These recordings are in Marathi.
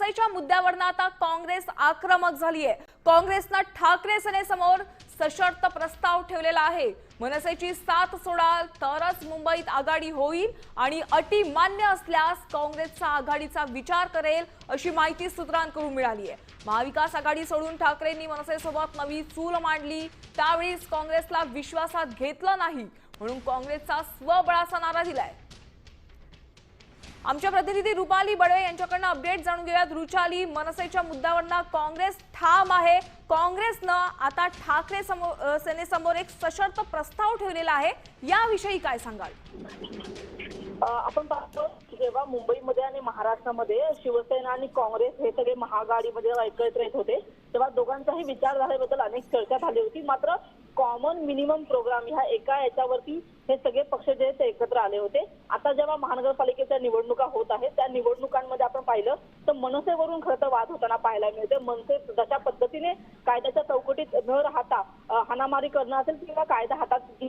मनसेच्या मुद्द्यावरनं आता काँग्रेस आक्रमक झाली आहे काँग्रेसनं ठाकरे सेनेसमोर सशर्त प्रस्ताव ठेवलेला आहे. मनसेची साथ सोडाल तरच मुंबईत आघाडी होईल आणि अटी मान्य असल्यास काँग्रेसचा आघाडीचा विचार करेल अशी माहिती सूत्रांकडून मिळाली आहे महाविकास आघाडी सोडून ठाकरेंनी मनसेसोबत नवी चूल मांडली. त्यावेळीच काँग्रेसला विश्वासात घेतलं नाही. म्हणून काँग्रेसचा स्वबळाचा नारा दिलाय. आमच्या प्रतिनिधी रुपाली बडवे यांच्याकडनं अपडेट जाणून घेऊयात. रुचाली मनसेच्या मुद्द्यावरनं काँग्रेस ठाम आहे. काँग्रेसनं आता ठाकरे समोर सेनेसमोर एक सशर्त प्रस्ताव ठेवलेला आहे. याविषयी काय सांगाल? आपण पाहतो जेव्हा मुंबईमध्ये आणि महाराष्ट्रामध्ये शिवसेना आणि काँग्रेस हे सगळे महाआघाडीमध्ये एकत्र येत होते तेव्हा दोघांच्याही विचारधारेबद्दल अनेक चर्चा झाली होती. मात्र कॉमन मिनिमम प्रोग्राम ह्या एका याच्यावरती हे सगळे पक्ष जे आहेत ते एकत्र आले होते. आता जेव्हा महानगरपालिकेच्या निवडणुका होत आहेत त्या निवडणुकांमध्ये आपण पाहिलं तर मनसेवरून खरं तर वाद होताना पाहायला मिळते. मनसे जशा पद्धतीने कायद्याच्या चौकटीत न राहता हाणामारी करणं असेल किंवा कायदा हातात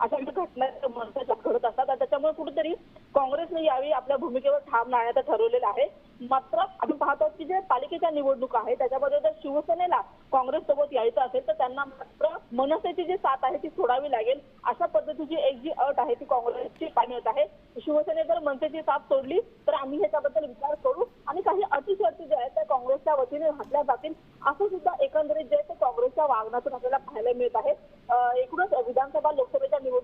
अशा घटना मनसे घडत असतात. त्याच्यामुळे कुठेतरी काँग्रेसने यावेळी आपल्या भूमिकेवर ठाम राहण्याचं ठरवलेलं आहे. मात्र आपण पाहतो की जे पालिकेच्या निवडणुका आहेत त्याच्यामध्ये जर शिवसेनेला काँग्रेस सोबत यायचं असेल तर त्यांना मात्र मनसेची जी साथ आहे ती सोडावी लागेल. अशा पद्धतीची एक जी अट आहे ती काँग्रेसची पाण्यात आहे. शिवसेने जर मनसेची साथ सोडली तर आम्ही ह्याच्याबद्दल विचार करू आणि काही अटी शर्ती ज्या आहेत त्या काँग्रेसच्या वतीने घातल्या जातील. असं सुद्धा एकंदरीत जे आहे ते काँग्रेसच्या वागण्यातून आपल्याला पाहायला मिळत आहे. एकूणच विधानसभा लोकसभेच्या निवडणूक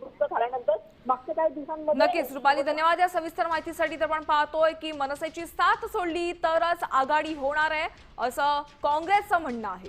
दिवसांमध्ये नक्कीच रुपाली धन्यवाद. या सविस्तर माहितीसाठी तर आपण पाहतोय की मनसेची साथ सोडली तरच आघाडी होणार आहे असं काँग्रेसचं म्हणणं आहे.